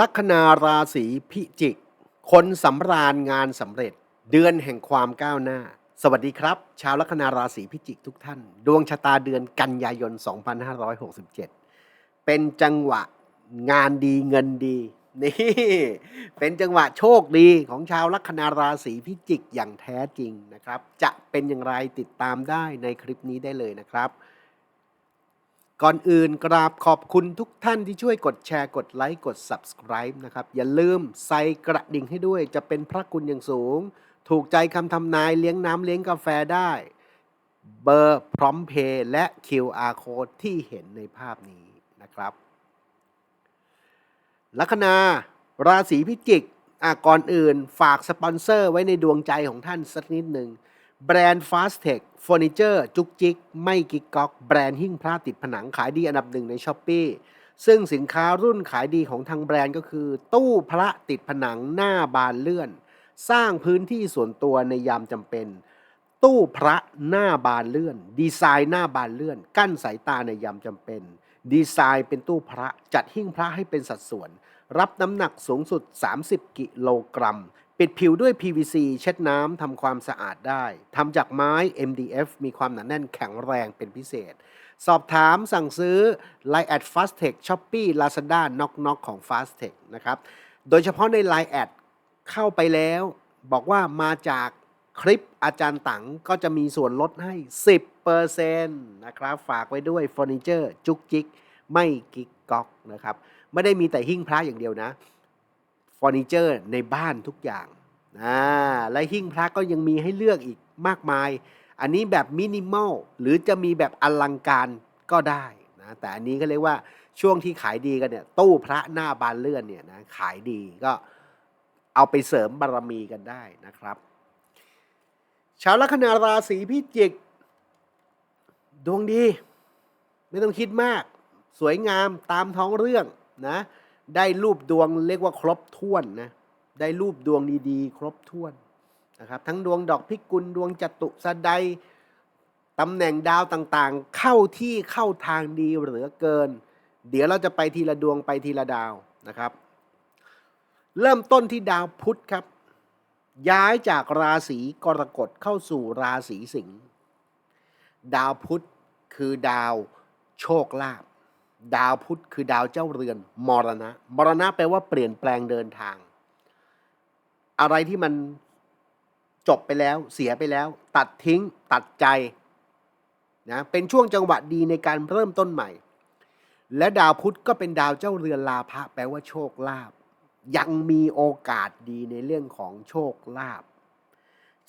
ลัคนาราศีพิจิก คนสำราญงานสำเร็จ เดือนแห่งความก้าวหน้า สวัสดีครับ ชาวลัคนาราศีพิจิกทุกท่าน ดวงชะตาเดือนกันยายน 2567 เป็นจังหวะงานดีเงินดี นี่ เป็นจังหวะโชคดีของชาวลัคนาราศีพิจิกอย่างแท้จริงนะครับ จะเป็นอย่างไรติดตามได้ในคลิปนี้ได้เลยนะครับ ก่อนอื่นกราบขอบคุณทุกท่านที่ช่วยกดแชร์กดไลค์กด Subscribe นะครับ อย่าลืมใส่กระดิ่งให้ด้วย จะเป็นพระคุณอย่างสูง ถูกใจคำทำนายเลี้ยงน้ำเลี้ยงกาแฟได้ เบอร์พร้อมเพย์และ QR Code ที่เห็นในภาพนี้นะครับ ลัคนาราศีพิจิกก่อนอื่นฝากสปอนเซอร์ไว้ในดวงใจของท่านสักนิดหนึ่ง แบรนด์ Fast Tech เฟอร์นิเจอร์จุกจิก ไม่กิกก๊อก แบรนด์หิ้งพระติดผนังขายดีอันดับหนึ่งในช้อปปีซึ่งสินค้ารุ่นขายดีของทางแบรนด์ก็คือ ตู้พระติดผนังหน้าบานเลื่อน สร้างพื้นที่ส่วนตัวในยามจำเป็น ตู้พระหน้าบานเลื่อน ดีไซน์หน้าบานเลื่อน กั้นสายตาในยามจำเป็น ดีไซน์เป็นตู้พระจัดหิ้งพระให้เป็นสัดส่วน รับน้ำหนักสูงสุด 30 กิโลกรัม ปิดผิวด้วย PVC เช็ดน้ำทำความสะอาดได้ทำจากไม้ MDF มีความหนาแน่นแข็งแรงเป็นพิเศษ สอบถามสั่งซื้อ Line แอด Fastech Shopee Lazada Knock Knock ของ Fastech นะครับ โดยเฉพาะใน Line แอดเข้าไปแล้ว บอกว่ามาจากคลิปอาจารย์ตังก็จะมีส่วนลดให้ 10%นะครับ ฝากไว้ด้วยเฟอร์นิเจอร์จุกจิก ไม่กิ๊กก๊อกนะครับ ไม่ได้มีแต่หิ้งพระอย่างเดียวนะ เฟอร์นิเจอร์ในบ้านทุกอย่างอ่าและหิ้งพระก็ยังมีให้เลือกอีกมากมาย อันนี้แบบมินิมอลหรือจะมีแบบอลังการก็ได้นะแต่อันนี้ก็เรียกว่าช่วงที่ขายดีกันเนี่ยตู้พระหน้าบานเลื่อนเนี่ยนะขายดีก็เอาไปเสริมบารมีกันได้นะครับชาวลัคนาราศีพิจิก ดวงดี ไม่ต้องคิดมาก สวยงามตามท้องเรื่องนะ ได้รูปดวงเรียกว่าครบถ้วนนะได้รูปดวงดีๆ ครบถ้วนนะครับทั้งดวงดอกพิกุลดวงจตุสดายตำแหน่งดาวต่างๆ เข้าที่เข้าทางดีเหลือเกิน เดี๋ยวเราจะไปทีละดวงไปทีละดาวนะครับ เริ่มต้นที่ดาวพุธครับ ย้ายจากราศีกรกฎเข้าสู่ราศีสิงห์ดาวพุธคือดาวโชคลาภ ดาวพุธคือดาวเจ้าเรือน มรณะ มรณะแปลว่าเปลี่ยนแปลงเดินทาง อะไรที่มันจบไปแล้วเสียไปแล้ว ตัดทิ้ง ตัดใจนะเป็นช่วงจังหวะดีในการเริ่มต้นใหม่ และดาวพุธก็เป็นดาวเจ้าเรือนลาภะแปลว่าโชคลาภยังมีโอกาสดีในเรื่องของโชคลาภ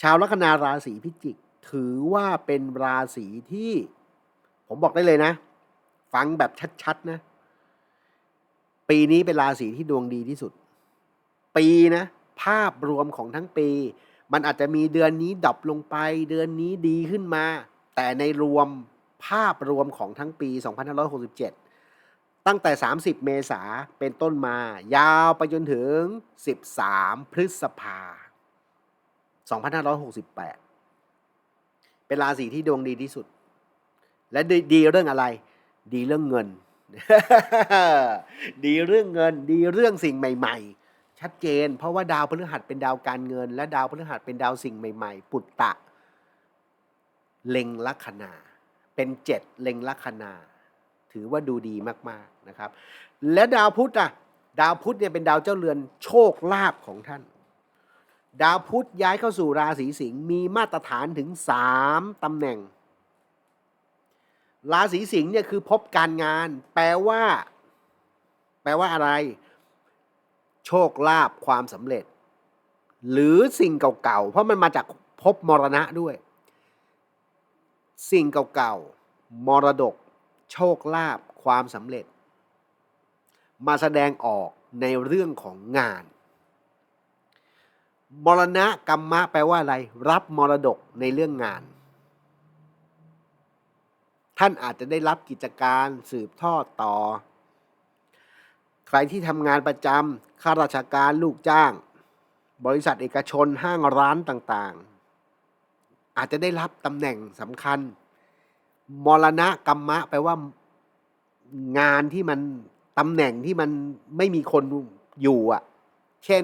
ชาวลัคนาราศีพิจิก ถือว่าเป็นราศีที่ ผมบอกได้เลยนะ ฟังแบบชัดๆนะ ปีนี้เป็นราศีที่ดวงดีที่สุด ปีนะ ภาพรวมของทั้งปี มันอาจจะมีเดือนนี้ดับลงไป เดือนนี้ดีขึ้นมา แต่ในรวมภาพรวมของทั้งปี 2567 ตั้งแต่ 30 เมษาเป็นต้นมา ยาวไปจนถึง 13 พฤษภา 2568 เป็นราศีที่ดวงดีที่สุด และดีดีเรื่องอะไร ดีเรื่องเงิน ดีเรื่องเงิน ดีเรื่องสิ่งใหม่ ๆ ชัดเจน เพราะว่าดาวพฤหัสเป็นดาวการเงิน และดาวพฤหัสเป็นดาวสิ่งใหม่ๆ ปุตตะ เล็งลัคนา เป็นเจ็ดเล็งลัคนา ถือว่าดูดีมากๆนะครับ และดาวพุธอะดาวพุธเนี่ยเป็นดาวเจ้าเรือนโชคลาภของท่าน ดาวพุธย้ายเข้าสู่ราศีสิงห์มีมาตรฐานถึงสามตำแหน่ง ราศีสิงห์เนี่ยคือพบการงาน แปลว่า แปลว่าอะไร โชคลาภความสำเร็จ หรือสิ่งเก่าๆ เพราะมันมาจากภพมรณะด้วย สิ่งเก่าๆ มรดก โชคลาภความสำเร็จ มาแสดงออกในเรื่องของงาน มรณะกรรมะแปลว่าอะไร รับมรดกในเรื่องงาน ท่านอาจจะได้รับกิจการสืบทอดต่อ ใครที่ทำงานประจำข้าราชการลูกจ้าง บริษัทเอกชนห้างร้านต่างๆ อาจจะได้รับตำแหน่งสำคัญ มรณะกรรมะแปลว่างานที่มันตำแหน่งที่มันไม่มีคนอยู่อะ เช่น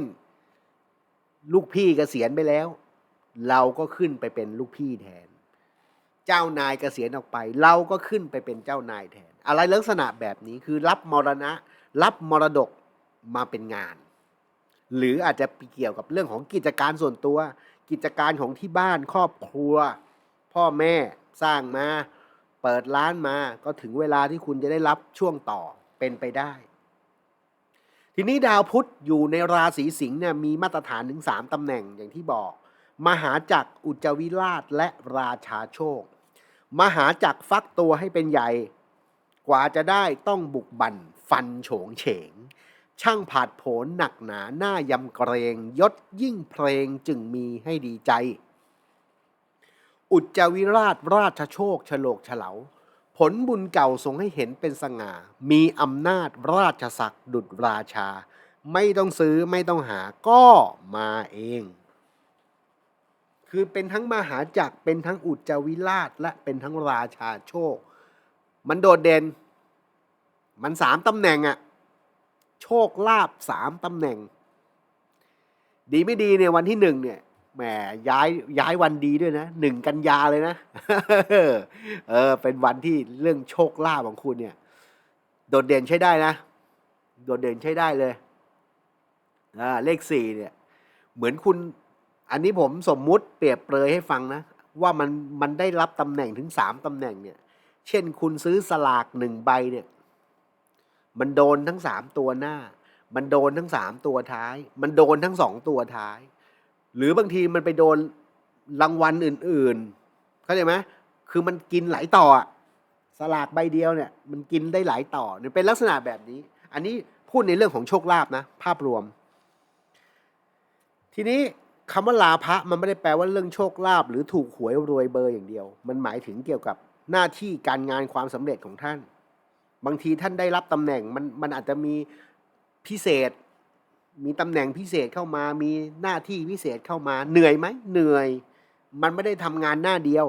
ลูกพี่เกษียณไปแล้ว เราก็ขึ้นไปเป็นลูกพี่แทน เจ้านายเกษียณออกไป เราก็ขึ้นไปเป็นเจ้านายแทน อะไรลักษณะแบบนี้คือรับมรณะ รับมรดกมาเป็นงาน หรืออาจจะเกี่ยวกับเรื่องของกิจการส่วนตัว กิจการของที่บ้านครอบครัว พ่อแม่สร้างมา เปิดร้านมาก็ถึงเวลาที่คุณจะได้รับช่วงต่อเป็นไปได้ ทีนี้ดาวพุธอยู่ในราศีสิงห์เนี่ยมีมาตรฐานถึง 3ตำแหน่งอย่างที่บอก มหาจักรอุจจวิราชและราชาโชค มหาจักฟักตัวให้เป็นใหญ่ กว่าจะได้ต้องบุกบั่นฟันโฉงเฉง ช่างผาดโผนหนักหนาหน้ายำเกรงยศยิ่งเพลงจึงมีให้ดีใจ อุจจาวิราชราชโชคฉโลกเฉลาผลบุญเก่าทรงให้เห็นเป็นสง่า มีอำนาจราชศักดิ์ดุจราชา ไม่ต้องซื้อไม่ต้องหาก็มาเอง คือเป็นทั้งมหาจักรเป็นทั้งอุจจาวิราช และเป็นทั้งราชาโชค มันโดดเด่น มันสามตำแหน่งอะโชคลาภสามตำแหน่ง ดีไม่ดีเนี่ยวันที่หนึ่งเนี่ยแหมย้ายย้ายวันดีด้วยนะหนึ่งกันยาเลยนะ เออ เป็นวันที่เรื่องโชคลาภของคุณเนี่ย โดดเด่นใช้ได้นะ โดดเด่นใช้ได้เลยอ่าเลขสี่เนี่ย เหมือนคุณ อันนี้ผมสมมุติเปรียบเปรยให้ฟังนะ ว่ามันมันได้รับตำแหน่งถึงสามตำแหน่งเนี่ย เช่นคุณซื้อสลากหนึ่งใบเนี่ย มันโดนทั้งสามตัวหน้า มันโดนทั้งสามตัวท้าย มันโดนทั้งสองตัวท้าย หรือบางทีมันไปโดนรางวัลอื่นๆ เข้าใจไหมคือมันกินหลายต่อสลากใบเดียวเนี่ย มันกินได้หลายต่อเนี่ยเป็นลักษณะแบบนี้ อันนี้พูดในเรื่องของโชคลาภนะ ภาพรวม ทีนี้ คำว่าลาภะมันไม่ได้แปลว่าเรื่องโชคลาภหรือถูกหวยรวยเบอร์อย่างเดียว มันหมายถึงเกี่ยวกับหน้าที่การงานความสำเร็จของท่าน บางทีท่านได้รับตำแหน่งมันมันอาจจะมีพิเศษ มีตำแหน่งพิเศษเข้ามา มีหน้าที่พิเศษเข้ามา เหนื่อยไหมเหนื่อย มันไม่ได้ทำงานหน้าเดียว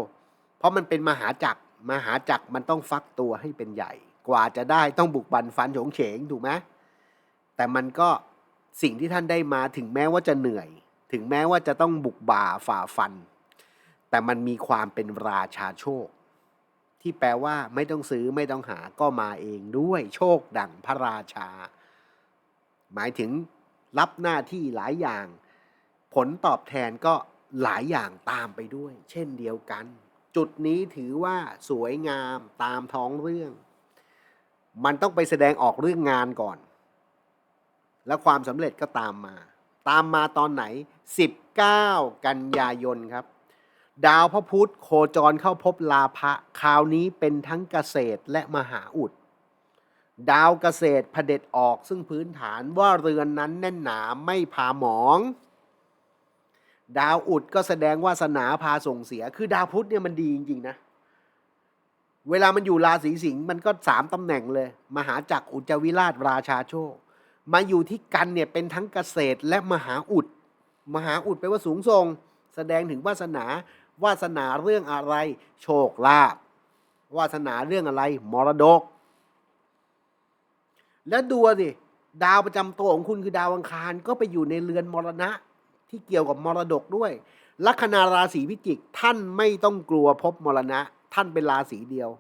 เพราะมันเป็นมหาจักรมหาจักรมันต้องฟักตัวให้เป็นใหญ่ กว่าจะได้ต้องบุกบันฟันโฉงเฉงถูกไหมแต่มันก็สิ่งที่ท่านได้มาถึงแม้ว่าจะเหนื่อย ถึงแม้ว่าจะต้องบุกบ่าฝ่าฟัน แต่มันมีความเป็นราชาโชค ที่แปลว่าไม่ต้องซื้อไม่ต้องหาก็มาเองด้วยโชคดั่งพระราชา หมายถึงรับหน้าที่หลายอย่าง ผลตอบแทนก็หลายอย่างตามไปด้วย เช่นเดียวกัน จุดนี้ถือว่าสวยงามตามท้องเรื่อง มันต้องไปแสดงออกเรื่องงานก่อน แล้วความสำเร็จก็ตามมา ตามมาตอนไหน 19 กันยายนครับ ดาวพระพุธโคจรเข้าพบลาภะคราวนี้เป็นทั้งเกษตรและมหาอุด ดาวเกษตรเผด็จออกซึ่งพื้นฐานว่าเรือนนั้นแน่นหนาไม่พาหมอง ดาวอุดก็แสดงวาสนาพาส่งเสีย คือดาวพุธเนี่ยมันดีจริงๆนะเวลามันอยู่ราศีสิงห์มันก็สามตำแหน่งเลย มหาจักรอุจวิราชราชาโชค มาอยู่ที่กันเนี่ยเป็นทั้งเกษตรและมหาอุด มหาอุดแปลว่าสูงส่ง แสดงถึงวาสนาวาสนาเรื่องอะไร โชคลาภวาสนาเรื่องอะไร มรดก แล้วดูสิดาวประจำตัวของคุณคือดาวอังคารก็ไปอยู่ในเรือนมรณะที่เกี่ยวกับมรดกด้วย ลัคนาราศีพิจิกท่านไม่ต้องกลัวพบมรณะ ท่านเป็นราศีเดียว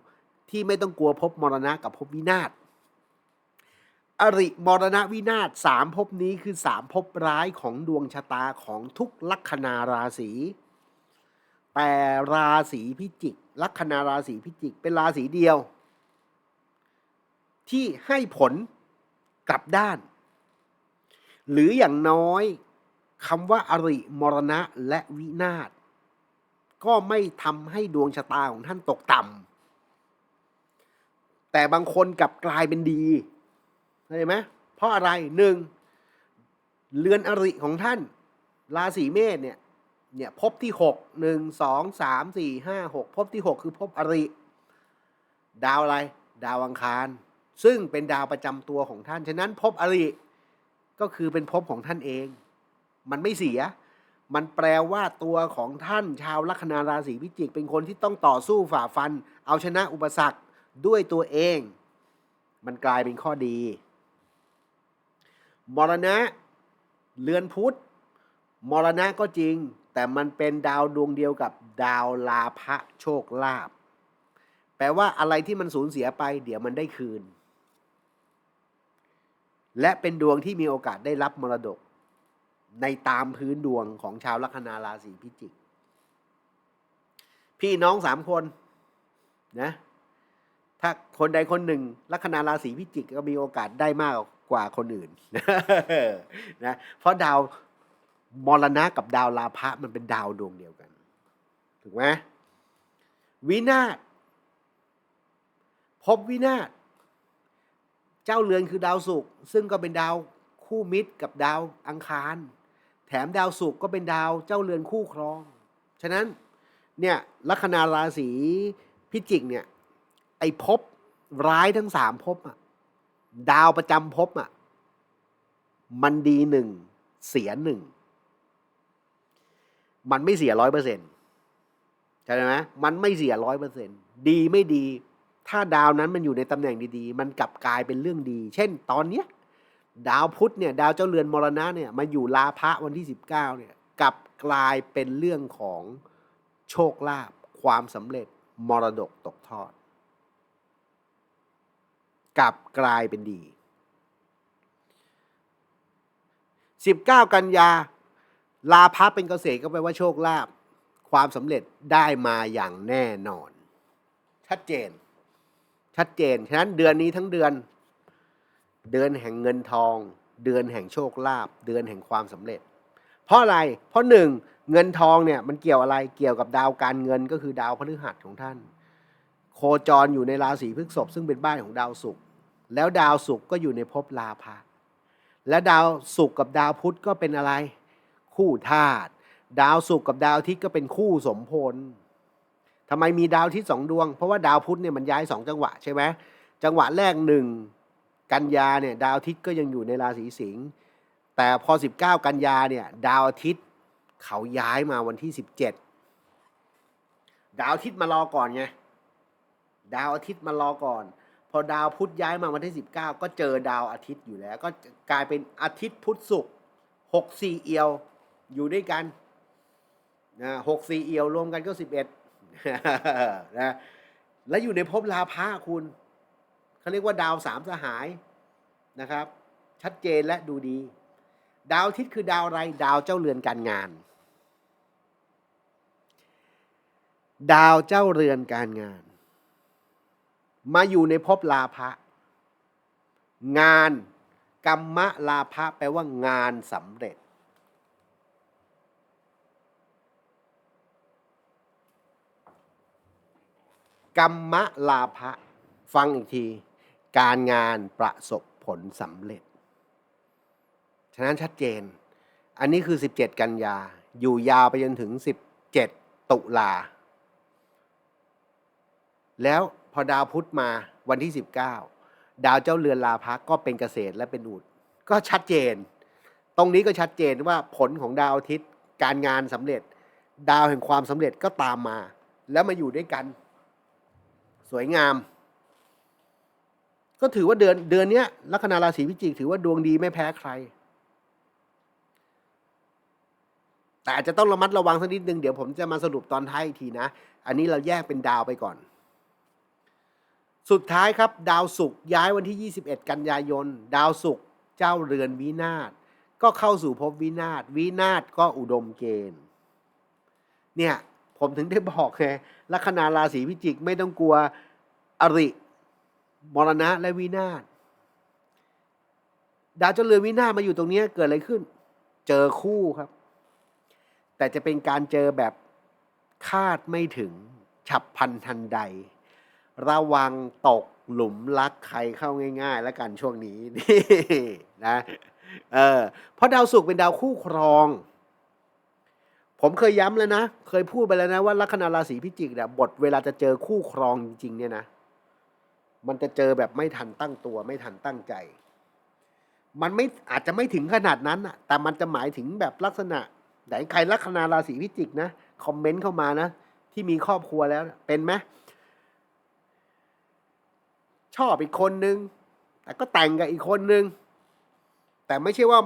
ที่ไม่ต้องกลัวพบมรณะกับพบวินาศ อริมรณะวินาศสามภพนี้คือสามภพร้ายของดวงชะตาของทุกลัคนาราศีแต่ราศีพิจิก ลัคนาราศีพิจิก เป็นราศีเดียว ที่ให้ผลกลับด้าน หรืออย่างน้อยคำว่าอริมรณะและวินาศก็ไม่ทำให้ดวงชะตาของท่านตกต่ำแต่บางคนกลับกลายเป็นดี เข้าใจไหมเพราะอะไรหนึ่งเรือนอริของท่าน ราศีเมษเนี่ยเนี่ยพบที่หกหนึ่งสองสามสี่ห้าหกพบที่หกคือพบอริ ดาวอะไร ดาวอังคาร ซึ่งเป็นดาวประจำตัวของท่าน ฉะนั้นภพอริก็คือเป็นภพของท่านเอง มันไม่เสีย มันแปลว่าตัวของท่านชาวลัคนาราศีพิจิก เป็นคนที่ต้องต่อสู้ฝ่าฟัน เอาชนะอุปสรรคด้วยตัวเอง มันกลายเป็นข้อดี มรณะ เรือนพุธมรณะก็จริง แต่มันเป็นดาวดวงเดียวกับดาวลาภะโชคลาภแปลว่าอะไรที่มันสูญเสียไป เดี๋ยวมันได้คืน และเป็นดวงที่มีโอกาสได้รับมรดก ในตามพื้นดวงของชาวลัคนาราศีพิจิก พี่น้องสามคนนะถ้าคนใดคนหนึ่งลัคนาราศีพิจิกก็มีโอกาสได้มากกว่า กว่าคนอื่นนะเพราะดาวมรณะกับดาวลาภะมันเป็นดาวดวงเดียวกัน ถูกไหมวินาศพบวินาศเจ้าเรือนคือดาวศุกร์ซึ่งก็เป็นดาวคู่มิตรกับดาวอังคาร แถมดาวศุกร์ก็เป็นดาวเจ้าเรือนคู่ครอง ฉะนั้นเนี่ยลัคนาราศีพิจิกเนี่ยไอ้ภพร้ายทั้งสามภพอะ ดาวประจำภพอะ มันดีหนึ่งเสียหนึ่ง มันไม่เสียร้อยเปอร์เซ็นต์ใช่ไหมมันไม่เสียร้อยเปอร์เซ็นต์ดีไม่ดี ถ้าดาวนั้นมันอยู่ในตำแหน่งดีๆ มันกลับกลายเป็นเรื่องดี เช่น ตอนเนี้ยดาวพุธเนี่ย ดาวเจ้าเรือนมรณะเนี่ยมาอยู่ลาภะวันที่สิบเก้าเนี่ยกลับกลายเป็นเรื่องของโชคลาภความสำเร็จมรดกตกทอด กลับกลายเป็นดี 19 กันยา ลาภะเป็นเกษตรก็แปลว่าโชคลาภความสำเร็จได้มาอย่างแน่นอน ชัดเจน ชัดเจน ฉะนั้นเดือนนี้ทั้งเดือน เดือนแห่งเงินทอง เดือนแห่งโชคลาภเดือนแห่งความสำเร็จ เพราะอะไร เพราะหนึ่งเงินทองเนี่ยมันเกี่ยวอะไรเกี่ยวกับดาวการเงินก็คือดาวพฤหัสของท่าน โคจรอยู่ในราศีพฤษภซึ่งเป็นบ้านของดาวศุกร์แล้วดาวศุกร์ก็อยู่ในภพลาภะและดาวศุกร์กับดาวพุธก็เป็นอะไร คู่ธาตุดาวศุกร์กับดาวอาทิตย์ก็เป็นคู่สมพลทำไมมีดาวอาทิตย์สองดวง เพราะว่าดาวพุธเนี่ยมันย้ายสองจังหวะใช่ไหมจังหวะแรกหนึ่งกันยาเนี่ยดาวอาทิตย์ก็ยังอยู่ในราศีสิงห์แต่พอ 19 กันยาเนี่ยดาวอาทิตย์เขาย้ายมาวันที่ 17 ดาวอาทิตย์มารอก่อนไง ดาวอาทิตย์มารอก่อน พอดาวพุธย้ายมาวันที่ 19 ก็เจอดาวอาทิตย์อยู่แล้ว ก็กลายเป็นอาทิตย์พุธศุกร์หกสี่เอียวอยู่ด้วยกันนะหกสี่เอียวรวมกันก็11นะและอยู่ในภพลาภะคุณเขาเรียกว่าดาวสามสหายนะครับ ชัดเจนและดูดี ดาวอาทิตย์คือดาวอะไรดาวเจ้าเรือนการงาน ดาวเจ้าเรือนการงาน มาอยู่ในภพลาภะงานกรรมะลาภะแปลว่างานสำเร็จ กรรมะลาภะฟังอีกที การงานประสบผลสำเร็จ ฉะนั้นชัดเจน อันนี้คือ 17 กันยา อยู่ยาวไปจนถึง 17 ตุลา แล้ว พอดาวพุธมาวันที่ 19 ดาวเจ้าเรือนลาพักก็เป็นเกษตรและเป็นอุด ก็ชัดเจน ตรงนี้ก็ชัดเจนว่าผลของดาวอาทิตย์การงานสำเร็จ ดาวแห่งความสำเร็จก็ตามมา แล้วมาอยู่ด้วยกัน สวยงาม ก็ถือว่าเดือนเดือนนี้ลัคนาราศีพิจิกถือว่าดวงดีไม่แพ้ใครแต่อาจจะต้องระมัดระวังสักนิดนึงเดี๋ยวผมจะมาสรุปตอนท้ายอีกทีนะ อันนี้เราแยกเป็นดาวไปก่อน สุดท้ายครับ ดาวศุกร์ย้ายวันที่ 21 กันยายน ดาวศุกร์เจ้าเรือนวินาศก็เข้าสู่ภพวินาศวินาศก็อุดมเกณฑ์ เนี่ยผมถึงได้บอกไงลัคนาราศีพิจิกไม่ต้องกลัวอริ มรณะและวินาศดาวเจ้าเรือนวินาศมาอยู่ตรงนี้เกิดอะไรขึ้น เจอคู่ครับ แต่จะเป็นการเจอแบบคาดไม่ถึงฉับพลันทันใด ระวังตกหลุมรักใครเข้าง่าย ๆ แล้วกันช่วงนี้นี่นะเออเพราะดาวศุกร์เป็นดาวคู่ครอง ผมเคยย้ำแล้วนะ เคยพูดไปแล้วนะว่าลัคนาราศีพิจิกเนี่ยบทเวลาจะเจอคู่ครองจริง ๆ เนี่ยนะ มันจะเจอแบบไม่ทันตั้งตัว ไม่ทันตั้งใจ มันไม่อาจจะไม่ถึงขนาดนั้นอะแต่มันจะหมายถึงแบบลักษณะไหนใครลัคนาราศีพิจิกนะคอมเมนต์เข้ามานะที่มีครอบครัวแล้วเป็นไหม ชอบอีกคนนึง แต่ก็แต่งกับอีกคนนึง แต่ไม่ใช่ว่า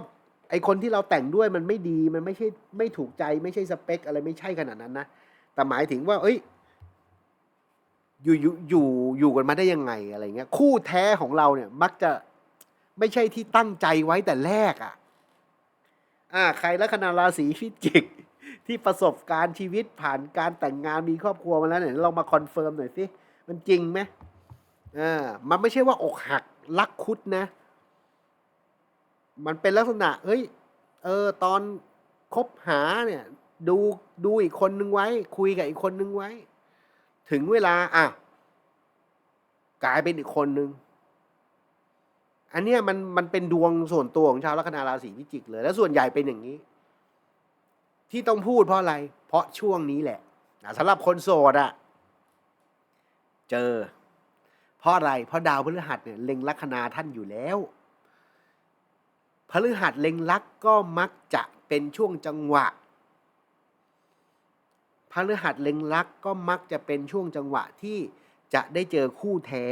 ไอคนที่เราแต่งด้วยมันไม่ดีมันไม่ใช่ไม่ถูกใจไม่ใช่สเปค อะไรไม่ใช่ขนาดนั้นนะ แต่หมายถึงว่า เอ้ย อยู่อยู่อยู่อยู่กันมาได้ยังไงอะไรเงี้ย คู่แท้ของเราเนี่ย มักจะไม่ใช่ที่ตั้งใจไว้แต่แรกอะ่ะ อ่า ใครลัคนาราศีพิจิก ที่ประสบการณ์ชีวิตผ่านการแต่งงานมีครอบครัวมาแล้วเนี่ยเรามาคอนเฟิร์มหน่อยสิมันจริงไหม อ่ามันไม่ใช่ว่าอกหักรักคุดนะ มันเป็นลักษณะ เฮ้ย เออ ตอนคบหาเนี่ย ดูดูอีกคนนึงไว้ คุยกับอีกคนนึงไว้ ถึงเวลาอะกลายเป็นอีกคนนึง อันเนี้ยมันมันเป็นดวงส่วนตัวของชาวลัคนาราศีพิจิกเลย แล้วส่วนใหญ่เป็นอย่างนี้ ที่ต้องพูดเพราะอะไร เพราะช่วงนี้แหละสำหรับคนโสดอะเจอ เพราะอะไร เพราะดาวพฤหัสเนี่ยเล็งลัคนาท่านอยู่แล้ว พฤหัสเล็งลักก็มักจะเป็นช่วงจังหวะ พฤหัสเล็งลักก็มักจะเป็นช่วงจังหวะที่จะได้เจอคู่แท้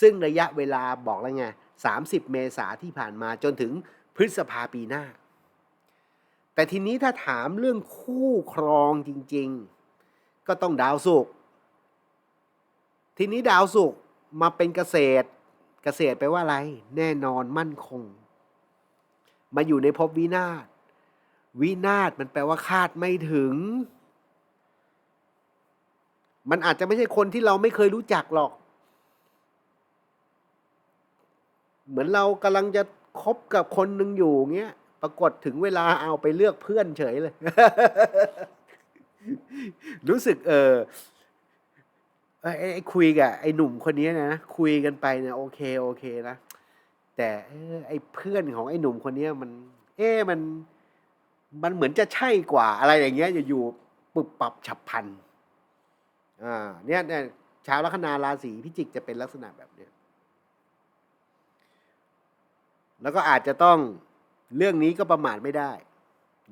ซึ่งระยะเวลาบอกแล้วไง30 เมษาที่ผ่านมาจนถึงพฤษภาปีหน้า แต่ทีนี้ถ้าถามเรื่องคู่ครองจริง ๆ ก็ต้องดาวศุกร์ ทีนี้ดาวศุกร์มาเป็นเกษตร เกษตรแปลว่าอะไร แน่นอนมั่นคง มาอยู่ในภพวินาศวินาศมันแปลว่าคาดไม่ถึง มันอาจจะไม่ใช่คนที่เราไม่เคยรู้จักหรอก เหมือนเรากำลังจะคบกับคนหนึ่งอยู่เงี้ย ปรากฏถึงเวลาเอาไปเลือกเพื่อนเฉยเลย รู้สึกเออ ไอ้ไอ้คุยกับไอ้หนุ่มคนนี้นะคุยกันไปเนี่ยโอเคโอเคนะแต่เออไอ้เพื่อนของไอ้หนุ่มคนนี้มัน เอ๊มัน มันเหมือนจะใช่กว่าอะไรอย่างเงี้ยอยู่ๆปรับปรับฉับพลันอ่าเนี่ยเนี่ยชาวลัคนาราศีพิจิกจะเป็นลักษณะแบบเนี้ยแล้วก็อาจจะต้องเรื่องนี้ก็ประมาทไม่ได้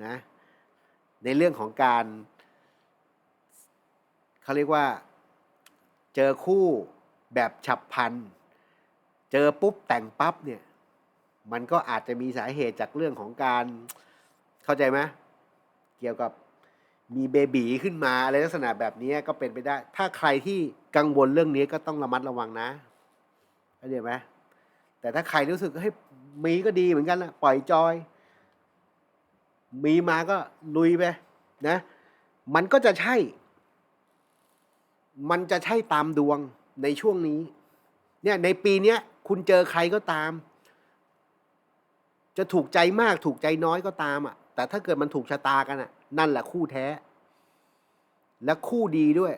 นะ ในเรื่องของการเขาเรียกว่า เจอคู่แบบฉับพลัน เจอปุ๊บแต่งปั๊บเนี่ย มันก็อาจจะมีสาเหตุจากเรื่องของการเข้าใจไหมเกี่ยวกับมีเบบีขึ้นมาอะไรลักษณะแบบนี้ก็เป็นไปได้ ถ้าใครที่กังวลเรื่องนี้ก็ต้องระมัดระวังนะเข้าใจไหมแต่ถ้าใครรู้สึกเฮ้ยมีก็ดีเหมือนกันนะปล่อยจอย มีมาก็ลุยไปนะ มันก็จะใช่ มันจะใช่ตามดวงในช่วงนี้ เนี่ยในปีเนี้ยคุณเจอใครก็ตาม จะถูกใจมากถูกใจน้อยก็ตามอะ แต่ถ้าเกิดมันถูกชะตากันอะ นั่นแหละคู่แท้ และคู่ดีด้วย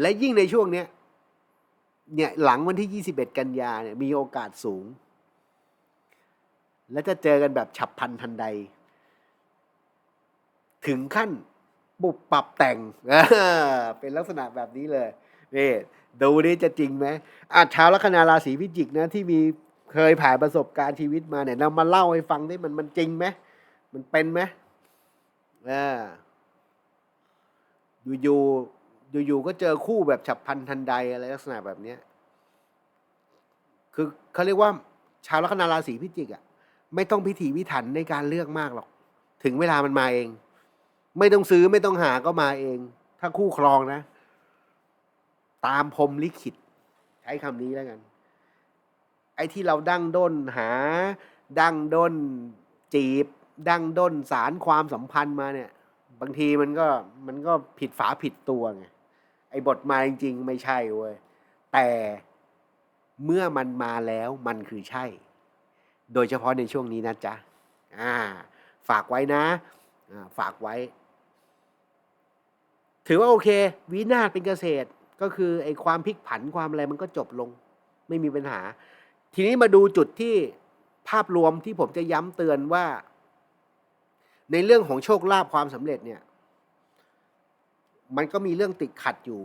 และยิ่งในช่วงเนี้ยเนี่ยหลังวันที่ 21 กันยาเนี่ยมีโอกาสสูง และจะเจอกันแบบฉับพลันทันใด ถึงขั้น ปุบปรับแต่งเออเป็นลักษณะแบบนี้เลยนี่ดูนี่จะจริงไหมอาชาวลัคนาราศีพิจิกนะที่มีเคยผ่านประสบการณ์ชีวิตมาเนี่ยนำมาเล่าให้ฟังได้มันมันจริงไหมมันเป็นไหมอ่าอยู่ๆอยู่ๆก็เจอคู่แบบฉับพลันทันใดอะไรลักษณะแบบเนี้ยคือเขาเรียกว่า ชาวลัคนาราศีพิจิกอะไม่ต้องพิถีพิถันในการเลือกมากหรอก ถึงเวลามันมาเอง ไม่ต้องซื้อไม่ต้องหาก็มาเอง ถ้าคู่ครองนะ ตามพรมลิขิต ใช้คำนี้แล้วกัน ไอ้ที่เราดั้งด้นหา ดั้งด้นจีบ ดั้งด้นสารความสัมพันธ์มาเนี่ย บางทีมันก็มันก็ผิดฝาผิดตัวไงไอ้บทมาจริงๆไม่ใช่เว้ยแต่เมื่อมันมาแล้วมันคือใช่ โดยเฉพาะในช่วงนี้นะจ๊ะอ่า ฝากไว้นะ ฝากไว้ ถือว่าโอเค วินาศเป็นเกษตรก็คือไอ้ความพลิกผันความอะไรมันก็จบลง ไม่มีปัญหา ทีนี้มาดูจุดที่ภาพรวมที่ผมจะย้ำเตือนว่า ในเรื่องของโชคลาภความสำเร็จเนี่ย มันก็มีเรื่องติดขัดอยู่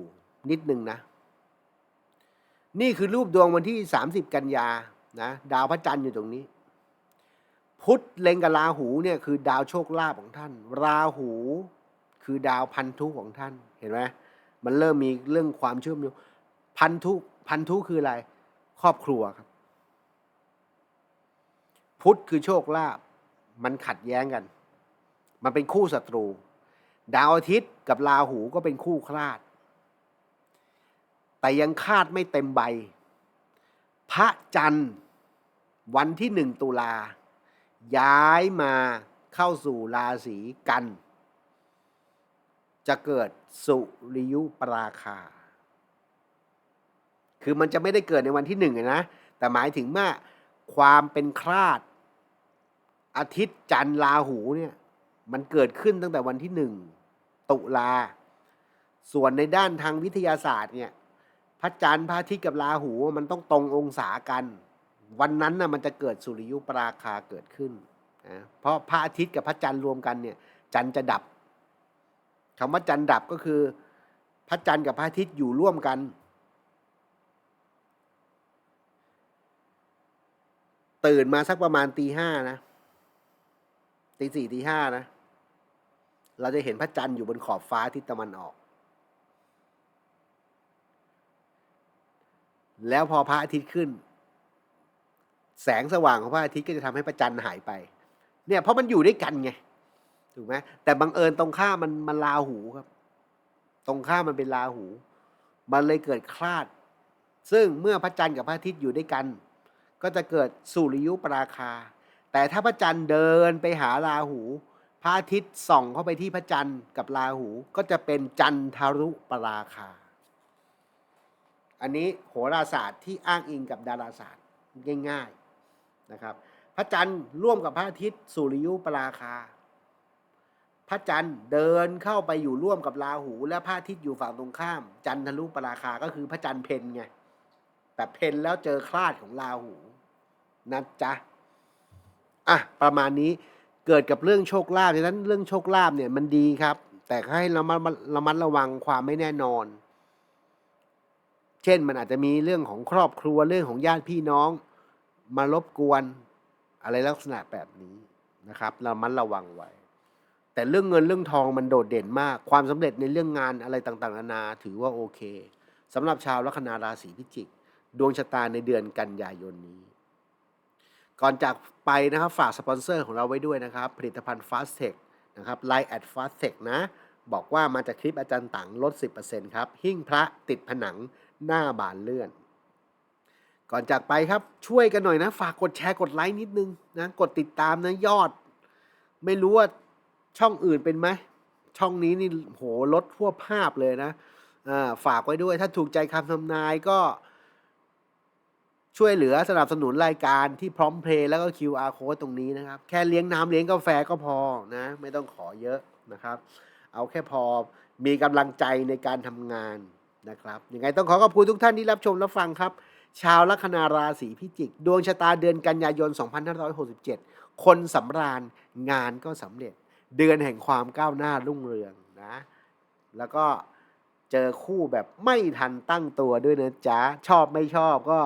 นิดนึงนะ นี่คือรูปดวงวันที่ 30 กันยานะดาวพระจันทร์อยู่ตรงนี้ พุธเล็งกับราหูเนี่ยคือดาวโชคลาภของท่าน ราหู คือดาวพันธุของท่านเห็นไหมมันเริ่มมีเรื่องความเชื่อมโยงพันธุพันธุคืออะไร ครอบครัวครับ พุทธคือโชคลาภมันขัดแย้งกัน มันเป็นคู่ศัตรู ดาวอาทิตย์กับราหูก็เป็นคู่คลาด แต่ยังคาดไม่เต็มใบ พระจันทร์วันที่หนึ่งตุลาย้ายมาเข้าสู่ราศีกัน จะเกิดสุริยุปราคา คือมันจะไม่ได้เกิดในวันที่หนึ่งนะ แต่หมายถึงว่าความเป็นคลาด อาทิตย์จันทร์ราหูเนี่ย มันเกิดขึ้นตั้งแต่วันที่หนึ่งตุลา ส่วนในด้านทางวิทยาศาสตร์เนี่ย พระจันทร์พระอาทิตย์กับราหูมันต้องตรงองศากัน วันนั้นน่ะมันจะเกิดสุริยุปราคาเกิดขึ้นนะเพราะพระอาทิตย์กับพระจันทร์รวมกันเนี่ย จันทร์จะดับ คำว่าจันดับก็คือ พระจันทร์กับพระอาทิตย์อยู่ร่วมกัน ตื่นมาสักประมาณตีห้านะตีสี่ตีห้านะ เราจะเห็นพระจันทร์อยู่บนขอบฟ้าทิศตะวันออก แล้วพอพระอาทิตย์ขึ้น แสงสว่างของพระอาทิตย์ก็จะทำให้พระจันทร์หายไป เนี่ยเพราะมันอยู่ด้วยกันไง ถูกไหมแต่บังเอิญตรงข้ามมันมันลาหูครับ ตรงข้ามมันเป็นลาหู มันเลยเกิดคลาด ซึ่งเมื่อพระจันทร์กับพระอาทิตย์อยู่ด้วยกัน ก็จะเกิดสุริยุปราคา แต่ถ้าพระจันทร์เดินไปหาราหู พระอาทิตย์ส่องเข้าไปที่พระจันทร์กับราหูก็จะเป็นจันทรุปราคา อันนี้โหราศาสตร์ที่อ้างอิงกับดาราศาสตร์ง่าย ๆนะครับ พระจันทร์ร่วมกับพระอาทิตย์สุริยุปราคา พระจันทร์เดินเข้าไปอยู่ร่วมกับราหู และพระอาทิตย์อยู่ฝั่งตรงข้าม จันทรุปราคาก็คือพระจันทร์เพนไงแต่เพนแล้วเจอคลาดของราหูนะจ๊ะอะประมาณนี้เกิดกับเรื่องโชคลาภดังนั้นเรื่องโชคลาภเนี่ยมันดีครับ แต่ให้ระมัดระมัดระวังความไม่แน่นอน เช่นมันอาจจะมีเรื่องของครอบครัวเรื่องของญาติพี่น้อง มารบกวน อะไรลักษณะแบบนี้นะครับ เรามันระวังไว้ แต่เรื่องเงินเรื่องทองมันโดดเด่นมาก ความสำเร็จในเรื่องงานอะไรต่างๆนานาถือว่าโอเคสำหรับชาวลัคนาราศีพิจิก ดวงชะตาในเดือนกันยายนนี้ ก่อนจากไปนะครับฝากสปอนเซอร์ของเราไว้ด้วยนะครับ ผลิตภัณฑ์ Fast Tech นะครับ Line at Fast Tech นะ บอกว่ามาจากคลิปอาจารย์ตังลด 10%ครับหิ้งพระติดผนังหน้าบานเลื่อน ก่อนจากไปครับช่วยกันหน่อยนะ ฝากกดแชร์กดไลค์นิดนึงนะกดติดตามนะยอด ไม่รู้ว่า ช่องอื่นเป็นไหมช่องนี้นี่โหลดทั่วภาพเลยนะอ่าฝากไว้ด้วย ถ้าถูกใจคำทำนายก็ ช่วยเหลือสนับสนุนรายการที่พร้อมเพลย์แล้วก็ QR code ตรงนี้นะครับ แค่เลี้ยงน้ำเลี้ยงกาแฟก็พอนะ ไม่ต้องขอเยอะนะครับ เอาแค่พอมีกำลังใจในการทำงานนะครับยังไงต้องขอขอบคุณทุกท่านที่รับชมรับฟังครับ ชาวลัคนาราศีพิจิก ดวงชะตาเดือนกันยายน 2567 คนสำราญงานก็สำเร็จ เดือนแห่งความก้าวหน้ารุ่งเรืองนะ แล้วก็เจอคู่แบบไม่ทันตั้งตัวด้วยนะจ๊ะ ชอบไม่ชอบก็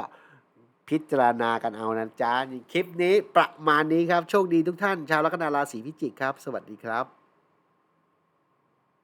พิจารณากันเอานะจ๊ะคลิปนี้ประมาณนี้ครับ โชคดีทุกท่าน ชาวลัคนาราศีพิจิกครับ สวัสดีครับ